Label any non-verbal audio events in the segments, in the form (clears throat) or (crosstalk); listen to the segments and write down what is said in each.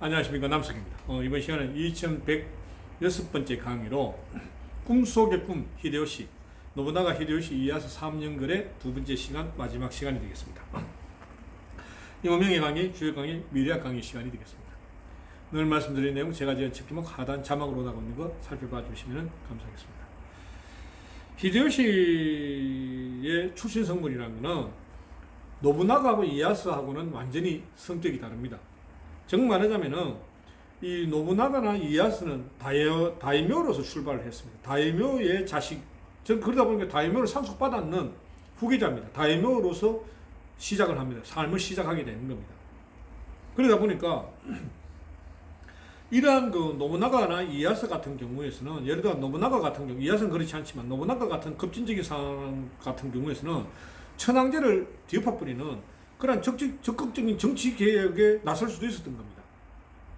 안녕하십니까 남석입니다. 어, 이번 시간은 2106번째 강의로 꿈속의 꿈 히데요시 노부나가 히데요시 이에야스 3년글의 두 번째 시간 마지막 시간이 되겠습니다. 이모명의 강의, 주요 강의, 미래학 강의 시간이 되겠습니다. 늘 말씀드린 내용 제가 지은 책기목 하단 자막으로 나오고 있는 거 살펴봐 주시면 감사하겠습니다. 히데요시의 출신 성분이라는 것은 노부나가하고 이에야스하고는 완전히 성격이 다릅니다. 정말 말하자면은 이 노부나가나 이에야스는 다이어, 다이묘로서 출발을 했습니다. 다이묘의 자식, 전 그러다 보니까 다이묘를 상속받았는 후계자입니다. 다이묘로서 시작을 합니다. 삶을 시작하게 되는 겁니다. 그러다 보니까 (clears throat) 이러한 그 노부나가나 이에야스 같은 경우에서는 예를 들어 노부나가 같은 경우 이에야스는 그렇지 않지만 노부나가 같은 급진적인 사람 같은 경우에서는 천황제를 뒤엎어버리는 그런 적극, 적극적인 정치 개혁에 나설 수도 있었던 겁니다.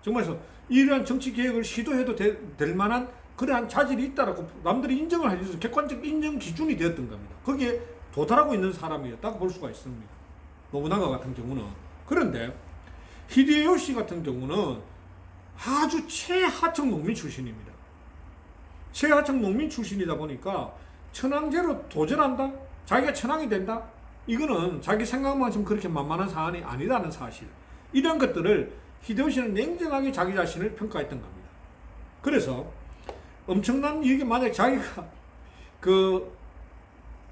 정말서 이러한 정치 개혁을 시도해도 되, 될 만한 그러한 자질이 있다라고 남들이 인정을 해줘서 객관적 인정 기준이 되었던 겁니다. 거기에 도달하고 있는 사람이었다고 볼 수가 있습니다. 노부나가 같은 경우는 그런데 히데요시 같은 경우는 아주 최하층 농민 출신입니다. 최하층 농민 출신이다 보니까 천황제로 도전한다? 자기가 천황이 된다? 이거는 자기 생각만큼 그렇게 만만한 사안이 아니라는 사실. 이런 것들을 히데요시는 냉정하게 자기 자신을 평가했던 겁니다. 그래서 엄청난 이게 만약 자기가 그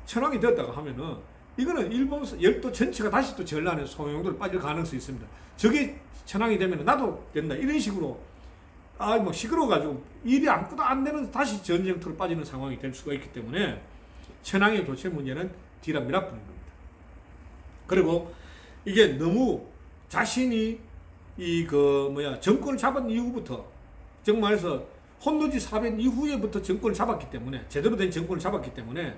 천황이 되었다고 하면은 이거는 일본 열도 전체가 다시 또 전란에 소용돌 빠질 가능성이 있습니다. 저게 천황이 되면 나도 된다 이런 식으로 아뭐 시끄러워 가지고 일이 아무것도 안 되는 다시 전쟁터로 빠지는 상황이 될 수가 있기 때문에 천황의 교체 문제는 겁니다. 그리고 이게 너무 자신이 이 그 뭐야 정권을 잡은 이후부터 정말해서 혼노지 사변 이후에부터 정권을 잡았기 때문에 제대로 된 정권을 잡았기 때문에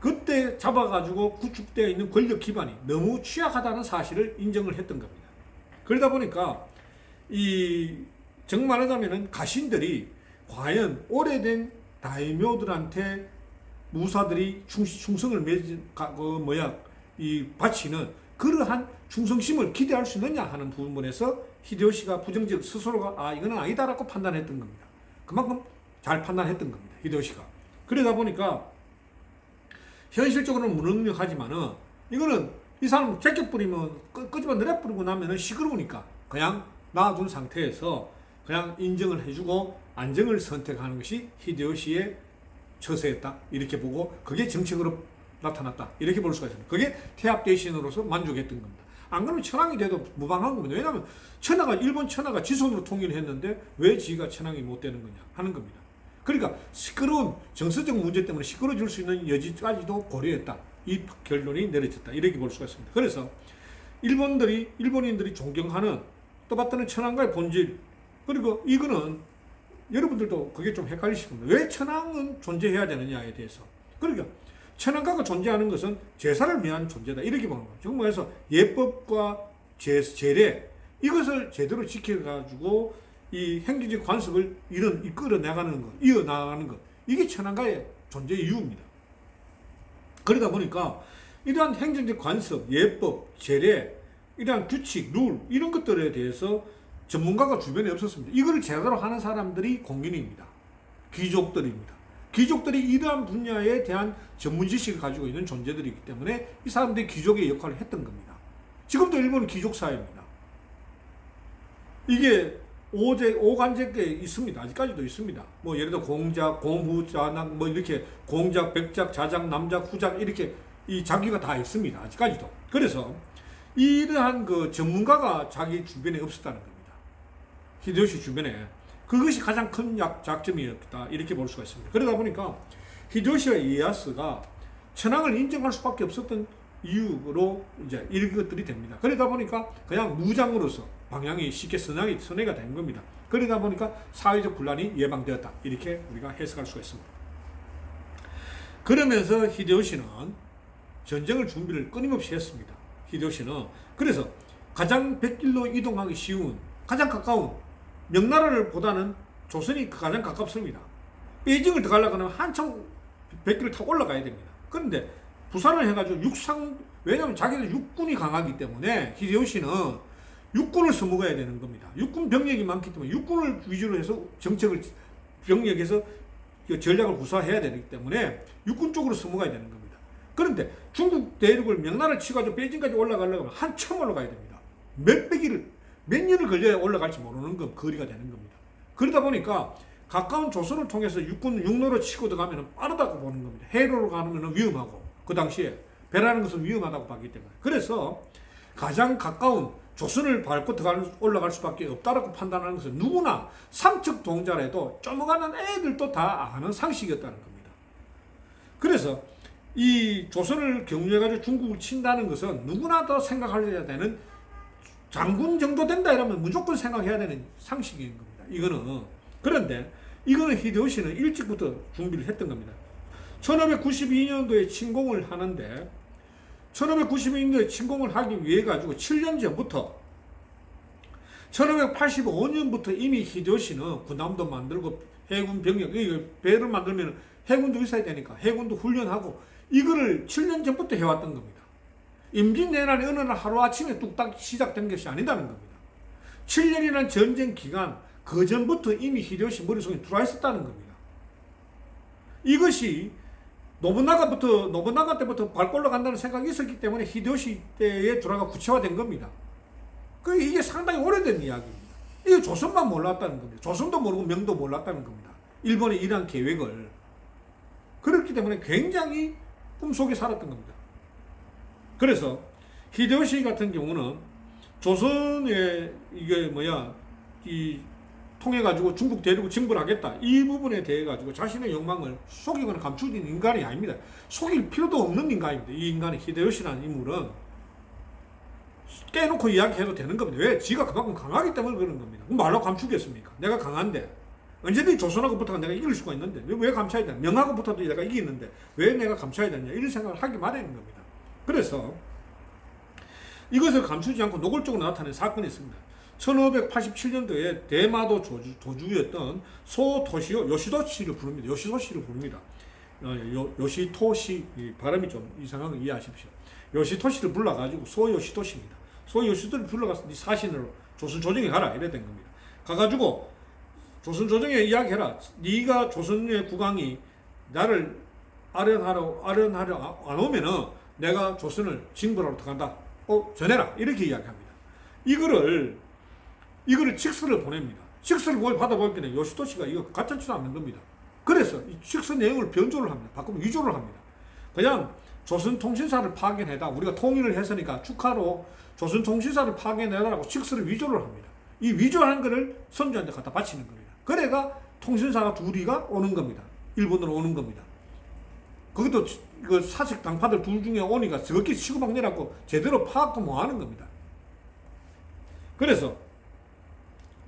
그때 잡아가지고 구축되어 있는 권력 기반이 너무 취약하다는 사실을 인정을 했던 겁니다. 그러다 보니까 이 정말 하자면은 가신들이 과연 오래된 다이묘들한테 무사들이 충, 충성을 맺은 가- 그 뭐야 이 바치는 그러한 충성심을 기대할 수 있느냐 하는 부분에서 히데요시가 부정적 스스로가 아 이거는 아니다라고 판단했던 겁니다. 그만큼 잘 판단했던 겁니다. 히데요시가 그러다 보니까 현실적으로는 무능력하지만은 이거는 이 사람 제껴 뿌리면 끄, 끄집어 내려 뿌리고 나면은 시끄러우니까 그냥 놔둔 상태에서 그냥 인정을 해주고 안정을 선택하는 것이 히데요시의 처세였다 이렇게 보고 그게 정책으로 나타났다 이렇게 볼 수가 있습니다. 그게 태압 대신으로서 만족했던 겁니다. 안 그러면 천황이 돼도 무방한 겁니다. 왜냐하면 천하가 일본 천하가 지 손으로 통일을 했는데 왜 지가 천황이 못 되는 거냐 하는 겁니다. 그러니까 시끄러운 정서적 문제 때문에 시끄러질 수 있는 여지까지도 고려했다. 이 결론이 내려졌다. 이렇게 볼 수가 있습니다. 그래서 일본들이 일본인들이 존경하는 또 받드는 천황과의 본질 그리고 이거는 여러분들도 그게 좀 헷갈리실 겁니다. 왜 천황은 존재해야 되느냐에 대해서. 그러니까 천황가가 존재하는 것은 제사를 위한 존재다. 이렇게 보는 거예요. 정말해서 예법과 제, 제례 이것을 제대로 지켜가지고 이 행정적 관습을 이런 이끌어 나가는 것, 이어 나가는 것 이게 천황가의 존재 이유입니다. 그러다 보니까 이러한 행정적 관습, 예법, 제례, 이러한 규칙, 룰 이런 것들에 대해서 전문가가 주변에 없었습니다. 이거를 제대로 하는 사람들이 공인입니다. 귀족들입니다. 귀족들이 이러한 분야에 대한 전문 지식을 가지고 있는 존재들이기 때문에 이 사람들이 귀족의 역할을 했던 겁니다. 지금도 일본은 귀족 사회입니다. 이게 오제 오관제께 있습니다. 아직까지도 있습니다. 뭐 예를 들어 공작, 공후, 자낙 뭐 이렇게 공작, 백작, 자작, 남작, 후작 이렇게 이 장기가 다 있습니다. 아직까지도. 그래서 이러한 그 전문가가 자기 주변에 없었다는 겁니다. 히데요시 주변에 그것이 가장 큰 약, 작점이었다 이렇게 볼 수가 있습니다. 그러다 보니까 히데요시와 이에야스가 천황을 인정할 수밖에 없었던 이유로 이제 이런 것들이 됩니다. 그러다 보니까 그냥 무장으로서 방향이 쉽게 선하게 선회가 된 겁니다. 그러다 보니까 사회적 분란이 예방되었다 이렇게 우리가 해석할 수가 있습니다. 그러면서 히데요시는 전쟁을 준비를 끊임없이 했습니다. 히데요시는 그래서 가장 백길로 이동하기 쉬운 가장 가까운 명나라를 보다는 조선이 가장 가깝습니다. 베이징을 들어가려고 하면 한참 백길을 타고 올라가야 됩니다. 그런데 부산을 해가지고 육상 왜냐하면 자기는 육군이 강하기 때문에 히데요시는 육군을 써먹어야 되는 겁니다. 육군 병력이 많기 때문에 육군을 위주로 해서 정책을 병력에서 그 전략을 구사해야 되기 때문에 육군 쪽으로 써먹어야 되는 겁니다. 그런데 중국 대륙을 명나라를 치가지고 베이징까지 올라가려고 하면 한참 올라가야 됩니다. 몇백 일, 몇 년을 걸려야 올라갈지 모르는 건 거리가 되는 겁니다. 그러다 보니까 가까운 조선을 통해서 육군 육로로 치고 들어가면 빠르다고 보는 겁니다. 해로로 가면 위험하고 그 당시에 배라는 것은 위험하다고 봤기 때문에 그래서 가장 가까운 조선을 밟고 들어갈, 올라갈 수밖에 없다라고 판단하는 것은 누구나 삼척 동자라도 쪼먹하는 애들도 다 아는 상식이었다는 겁니다. 그래서 이 조선을 경유해가지고 중국을 친다는 것은 누구나 더 생각해야 되는 장군 정도 된다 이러면 무조건 생각해야 되는 상식인 겁니다. 이거는 그런데 이거는 히데요시는 일찍부터 준비를 했던 겁니다. 1592년도에 침공을 하는데 1592년도에 침공을 하기 위해 가지고 7년 전부터 1585년부터 이미 히데요시는 군함도 만들고 해군 병력 이 배를 만들면 해군도 있어야 되니까 해군도 훈련하고 이거를 7년 전부터 해왔던 겁니다. 임진왜란이 어느 날 하루아침에 뚝딱 시작된 것이 아니다는 겁니다. 7년이라는 전쟁 기간 그 전부터 이미 히데요시 머릿속에 들어와 있었다는 겁니다. 이것이 노부나가부터 노부나가 때부터 밟고 올라간다는 생각이 있었기 때문에 히데요시 때에 들어가 구체화된 겁니다. 그 이게 상당히 오래된 이야기입니다. 이게 조선만 몰랐다는 겁니다. 조선도 모르고 명도 몰랐다는 겁니다. 일본의 이러한 계획을 그렇기 때문에 굉장히 꿈속에 살았던 겁니다. 그래서 히데요시 같은 경우는 조선의 이게 뭐야 이 통해 가지고 중국 대륙을 침범하겠다 이 부분에 대해 가지고 자신의 욕망을 속이거나 감추는 인간이 아닙니다. 속일 필요도 없는 인간입니다. 이 인간의 히데요시라는 인물은 깨놓고 이야기해도 되는 겁니다. 왜? 지가 그만큼 강하기 때문에 그런 겁니다. 말로 감추겠습니까? 내가 강한데 언제든지 조선하고 붙어가 내가 이길 수가 있는데 왜, 왜 감춰야 되냐? 명하고 붙어도 내가 이기는데 왜 내가 감춰야 되냐? 이런 생각을 하기 마련인 겁니다. 그래서 이것을 감추지 않고 노골적으로 나타낸 사건이 있습니다. 1587년도에 대마도 조주, 도주 였던 소토시오 요시도시를 부릅니다. 요시도시를 부릅니다. 어, 요, 요시토시 이 발음이 좀 이상한 거 이해하십시오. 요시토시를 불러가지고 소요시토시입니다. 소요시토를 불러가서 네 사신으로 조선 조정에 가라 이래 된 겁니다. 가가지고 조선 조정에 이야기해라. 네가 조선의 국왕이 나를 아련하러 아련하러 안 오면은 내가 조선을 징벌하러 들어간다. 어 전해라 이렇게 이야기합니다. 이거를 이거를 칙스를 보냅니다. 칙스를 뭘 받아보니까 요시토 씨가 이거 가짜치도 않는 겁니다. 그래서 이 칙스 내용을 변조를 합니다. 바꾸면 위조를 합니다. 그냥 조선통신사를 파견해다 우리가 통일을 했으니까 축하로 조선통신사를 파견해달라고 칙스를 위조를 합니다. 이 위조한 거를 선조한테 갖다 바치는 겁니다. 그래가 통신사가 둘이가 오는 겁니다. 일본으로 오는 겁니다. 그것도 그 사색 당파들 둘 중에 오니까 저렇게 치고박 내라고 제대로 파악도 못 하는 겁니다. 그래서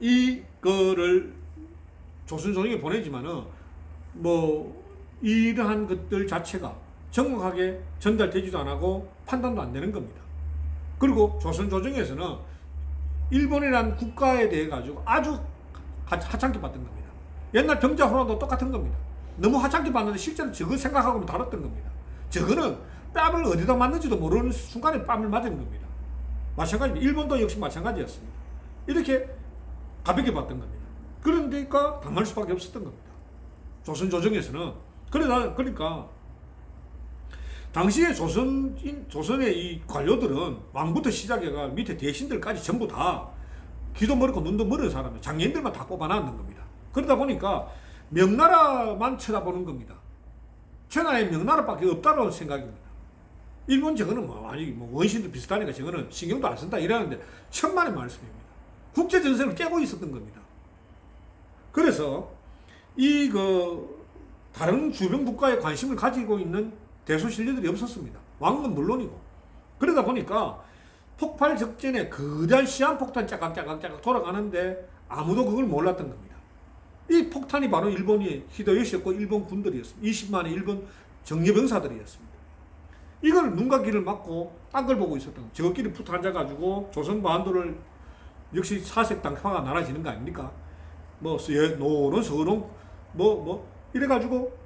이거를 조선조정에 보내지만은 뭐 이러한 것들 자체가 정확하게 전달되지도 안 하고 판단도 안 되는 겁니다. 그리고 조선조정에서는 일본이란 국가에 대해 가지고 아주 하- 하찮게 봤던 겁니다. 옛날 병자호란도 똑같은 겁니다. 너무 하찮게 봤는데 실제로 저거 생각하고는 다뤘던 겁니다. 저거는 뺨을 어디다 맞는지도 모르는 순간에 뺨을 맞은 겁니다. 마찬가지입니다. 일본도 역시 마찬가지였습니다. 이렇게 가볍게 봤던 겁니다. 그러니까 당할 수밖에 없었던 겁니다. 조선 조정에서는 그러다 그러니까 당시에 조선 조선의 이 관료들은 왕부터 시작해가 밑에 대신들까지 전부 다 귀도 멀고 눈도 멀은 사람이 장인들만 다 뽑아놨는 겁니다. 그러다 보니까 명나라만 쳐다보는 겁니다. 천하에 명나라밖에 없다는 생각입니다. 일본 저거는 뭐 아니 뭐 원신도 비슷하니까 저거는 신경도 안 쓴다 이러는데 천만의 말씀입니다. 국제 전세를 깨고 있었던 겁니다. 그래서 이 그 다른 주변 국가에 관심을 가지고 있는 대소신료들이 없었습니다. 왕은 물론이고 그러다 보니까 폭발 적전에 거대한 시한폭탄 짜각짜각짜각 돌아가는데 아무도 그걸 몰랐던 겁니다. 이 폭탄이 바로 일본이 히데요시였고 일본 군들이었습니다. 20만의 일본 정예병사들이었습니다. 이걸 눈과 귀를 막고 딴 걸 보고 있었던 거예요. 저것끼리 붙어 앉아가지고 조선 반도를 역시 사색 당파가 나눠지는 거 아닙니까? 뭐 예, 노론 서론 뭐 뭐 이래가지고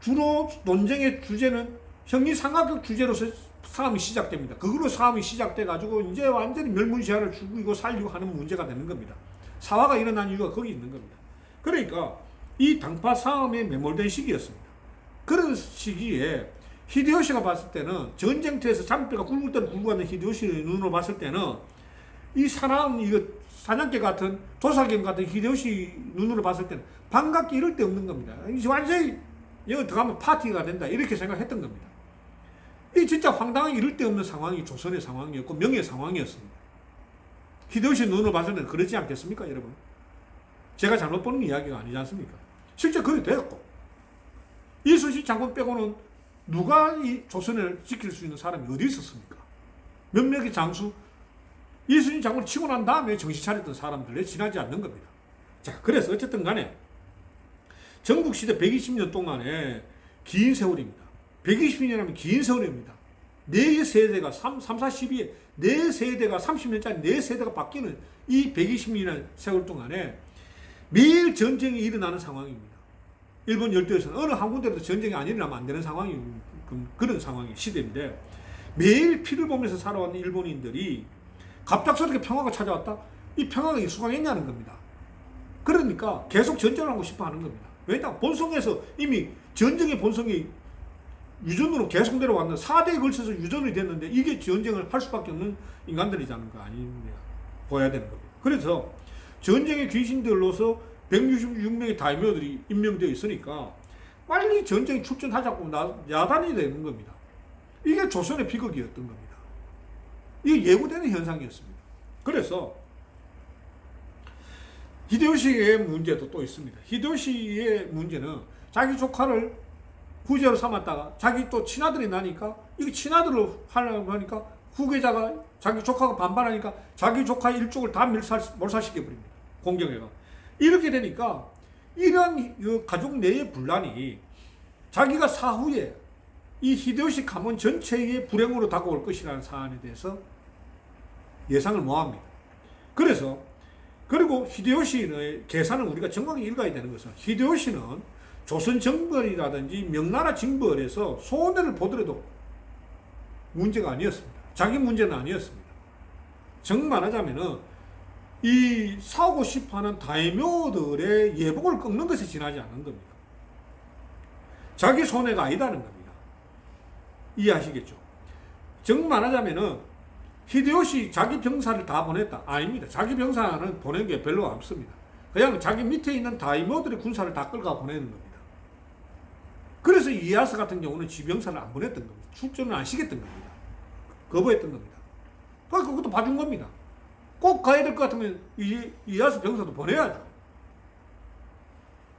주로 논쟁의 주제는 상하격 주제로서 싸움이 시작됩니다. 그걸로 싸움이 시작돼 가지고 이제 완전히 멸문시아를 죽이고 살리고 하는 문제가 되는 겁니다. 사화가 일어난 이유가 거기 있는 겁니다. 그러니까 이 당파 싸움에 매몰된 시기였습니다. 그런 시기에 히데요시가 봤을 때는 전쟁터에서 장뼈가 굵을 대로 굵고 가는 히데요시의 눈으로 봤을 때는 이 사나운 이거 사냥개 같은 조사경 같은 히데요시 눈으로 봤을 때는 반갑게 이럴 데 없는 겁니다. 이제 완전히 여기 들어가면 파티가 된다 이렇게 생각했던 겁니다. 이 진짜 황당한 이럴 데 없는 상황이 조선의 상황이었고 명의 상황이었습니다. 히데요시 눈으로 봤을 때는 그러지 않겠습니까, 여러분? 제가 잘못 보는 이야기가 아니지 않습니까? 실제 그게 됐고 이순신 장군 빼고는 누가 이 조선을 지킬 수 있는 사람이 어디 있었습니까? 몇몇의 장수 이순신 장군을 치고 난 다음에 정신 차렸던 사람들에 지나지 않는 겁니다. 자, 그래서 어쨌든 간에 전국시대 120년 동안에 긴 세월입니다. 120년이면 긴 세월입니다. 네 세대가 3, 3, 4, 12에 네 세대가 30년짜리 네 세대가 바뀌는 이 120년 세월 동안에 매일 전쟁이 일어나는 상황입니다. 일본 열도에서는 어느 한 군데도 전쟁이 안 일어나면 안 되는 상황이 그런 상황이 시대인데 매일 피를 보면서 살아온 일본인들이 갑작스럽게 평화가 찾아왔다? 이 평화가 익숙하겠냐는 겁니다. 그러니까 계속 전쟁을 하고 싶어 하는 겁니다. 왜냐? 본성에서 이미 전쟁의 본성이 유전으로 계속 내려왔는 4대에 걸쳐서 유전이 됐는데 이게 전쟁을 할 수밖에 없는 인간들이자는 거 아닙니까? 보아야 되는 겁니다. 그래서 전쟁의 귀신들로서 166명의 다이묘들이 임명되어 있으니까 빨리 전쟁 출전하자고 나- 야단이 되는 겁니다. 이게 조선의 비극이었던 겁니다. 이게 예고되는 현상이었습니다. 그래서 히데요시의 문제도 또 있습니다. 히데요시의 문제는 자기 조카를 후계자로 삼았다가 자기 또 친아들이 나니까 이거 친아들로 하려고 하니까 후계자가 자기 조카가 반발하니까 자기 조카 일족을 다 밀살, 몰살시켜버립니다. 공경회가. 이렇게 되니까 이런 그 가족 내의 분란이 자기가 사후에 이 히데요시 가문 전체의 불행으로 다가올 것이라는 사안에 대해서 예상을 모합니다. 그래서 그리고 히데요시의 계산을 우리가 정확히 읽어야 되는 것은 히데요시는 조선 정벌이라든지 명나라 징벌에서 손해를 보더라도 문제가 아니었습니다. 자기 문제는 아니었습니다. 정말 하자면은 이 사고 싶어하는 다이묘들의 예복을 꺾는 것에 지나지 않는 겁니다. 자기 손해가 아니다는 겁니다. 이해하시겠죠? 정 말 하자면은 히데요시 자기 병사를 다 보냈다. 아닙니다. 자기 병사는 보낸 게 별로 없습니다. 그냥 자기 밑에 있는 다이모들의 군사를 다 끌고 보내는 겁니다. 그래서 이에야스 같은 경우는 지병사를 안 보냈던 겁니다. 출전을 안 시켰던 겁니다. 거부했던 겁니다. 그러니까 그것도 봐준 겁니다. 꼭 가야 될 것 같으면 이, 이에야스 병사도 보내야죠.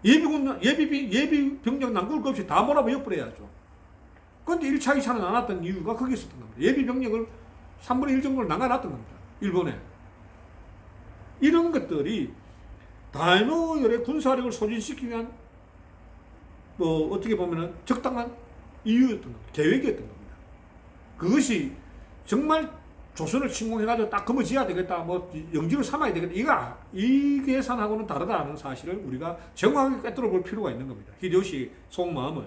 예비군, 예비, 예비 병력 남길 것 없이 다 몰아버려야죠. 그런데 1차, 2차는 안 왔던 이유가 거기 있었던 겁니다. 예비 병력을 3분의 1 정도를 나가놨던 겁니다. 일본에. 이런 것들이 다이노열의 군사력을 소진시키기 위한 뭐 어떻게 보면은 적당한 이유였던 겁니다. 계획이었던 겁니다. 그것이 정말 조선을 침공해가지고 딱 거머쥐어야 되겠다, 뭐 영지를 삼아야 되겠다. 이거 이 계산하고는 다르다는 사실을 우리가 정확하게 꿰뚫어 볼 필요가 있는 겁니다. 히데요시 속마음을.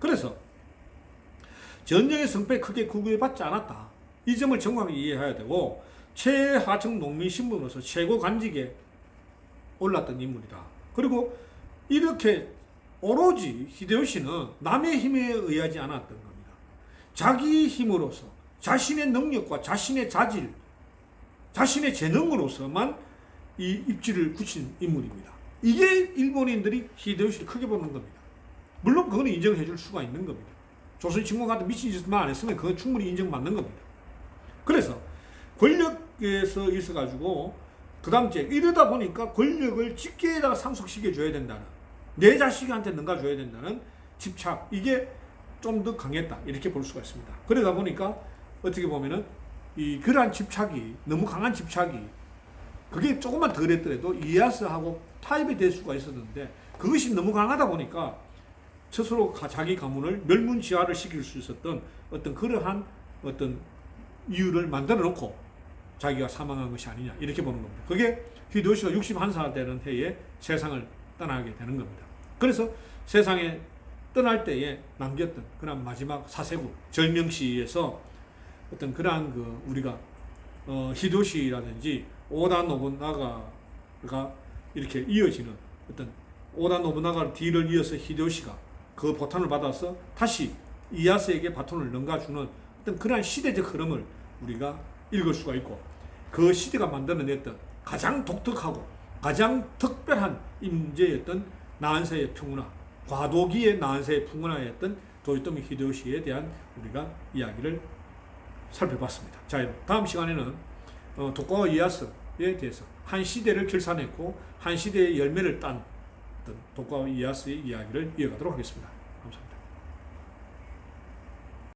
그래서 전쟁의 성패 크게 구구해받지 않았다. 이 점을 정확히 이해해야 되고 최하층 농민 신분으로서 최고 관직에 올랐던 인물이다. 그리고 이렇게 오로지 히데요시는 남의 힘에 의하지 않았던 겁니다. 자기 힘으로서 자신의 능력과 자신의 자질, 자신의 재능으로서만 이 입지를 굳힌 인물입니다. 이게 일본인들이 히데요시를 크게 보는 겁니다. 물론 그거는 인정해 줄 수가 있는 겁니다. 조선 침공 같은 미친 짓만 안 했으면 그건 충분히 인정받는 겁니다. 그래서 권력에서 있어가지고 그 다음 째 이러다 보니까 권력을 직계에다가 상속시켜 줘야 된다는 내 자식한테 넘겨줘야 된다는 집착 이게 좀 더 강했다 이렇게 볼 수가 있습니다. 그러다 보니까 어떻게 보면은 이 그러한 집착이 너무 강한 집착이 그게 조금만 덜 했더라도 이에야스하고 타협이 될 수가 있었는데 그것이 너무 강하다 보니까 스스로 가- 자기 가문을 멸문지화를 시킬 수 있었던 어떤 그러한 어떤 이유를 만들어 놓고 자기가 사망한 것이 아니냐 이렇게 보는 겁니다. 그게 히데요시가 61살 되는 해에 세상을 떠나게 되는 겁니다. 그래서 세상에 떠날 때에 남겼던 그런 마지막 사세구 절명시에서 어떤 그러한 그 우리가 어, 히도시라든지 오다 노부나가가 이렇게 이어지는 어떤 오다 노부나가 뒤를 이어서 히도시가 그 보탄을 받아서 다시 이야스에게 바톤을 넘겨주는 어떤 그러한 시대적 흐름을 우리가 읽을 수가 있고 그 시대가 만들어냈던 가장 독특하고 가장 특별한 임재였던 나한세의 평문화 과도기의 나한세의 풍문화였던 도요토미 히데요시에 대한 우리가 이야기를 살펴봤습니다. 자, 다음 시간에는 어, 도쿠가와 이에야스에 대해서 한 시대를 결산했고 한 시대의 열매를 딴 도쿠가와 이에야스의 이야기를 이어가도록 하겠습니다.